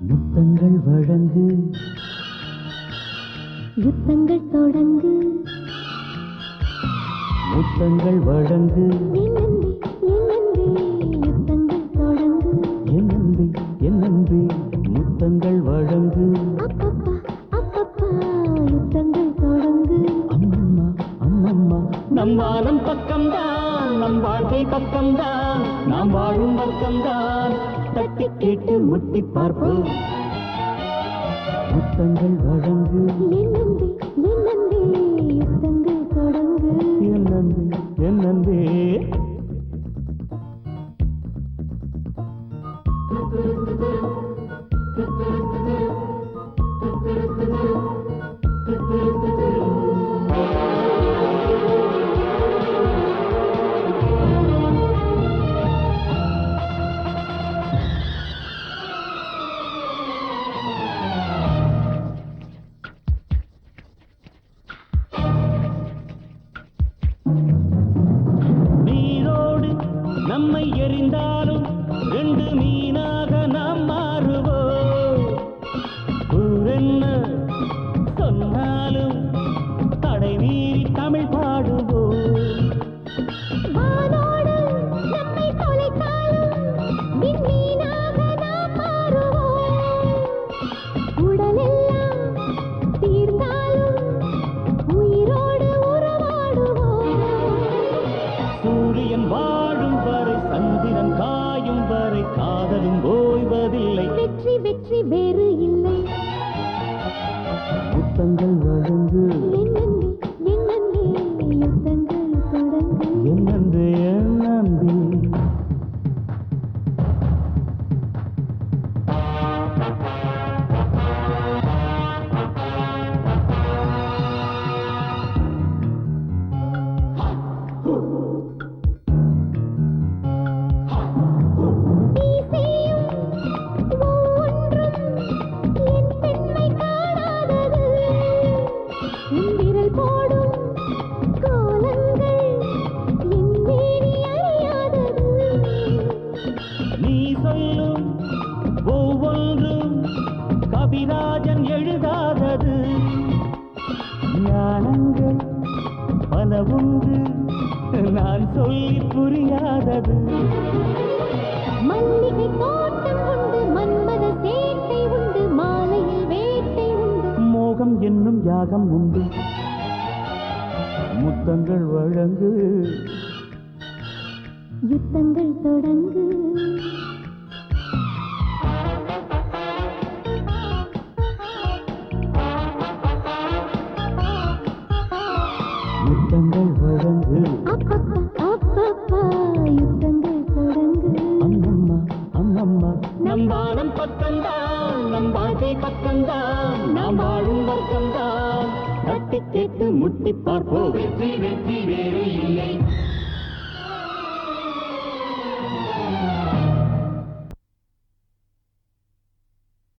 முத்தங்கள் வழங்கு யுத்தங்கள் தொடங்கு. முத்தங்கள் வழங்கு. யுத்தங்கள் தொடங்கு. முத்தங்கள் வழங்கு. அப்பப்பா அப்பப்பா யுத்தங்கள் தொடங்கு. அம்மம்மா அம்மம்மா. நம் வானம் பக்கம்தான் நம் வாழ்க்கை பக்கம்தான் நாம் வாழும் பக்கம்தான் தட்டி கேட்டு முட்டி பார்ப்போம். முத்தங்கள் வழங்கு. யுத்தங்கள் தொடங்கு. என்னன்பி என்னன்பி நீரோடு நம்மை எரிந்தாலும் ரெண்டு மீனாக நாம் மாறுவோம். ஊரென்ன சொன்னாலும் தடை மீறி தமிழ் பாடுவோம். வானோடு நம்மை உடலெல்லாம் தீர்ந்தாலும் முத்தங்கள் வழங்கு எழுதாதது. ஞானங்கள் பல உண்டு நான் சொல்லி புரியாதது. மல்லிகை தோட்டம் உண்டு மன்மத சேட்டை உண்டு மாலையில் வேட்டை உண்டு. மோகம் என்னும் யாகம் உண்டு. முத்தங்கள் வழங்கு. யுத்தங்கள் தொடங்கு. நம் வாழும் பக்கம்தான் நம் வாழ்க்கை பக்கம்தான் நாம் வாழும் வர்க்கம்தான். தட்டி கேட்டு முட்டி பார்ப்போம். வெற்றி வெற்றி வேறு இல்லை.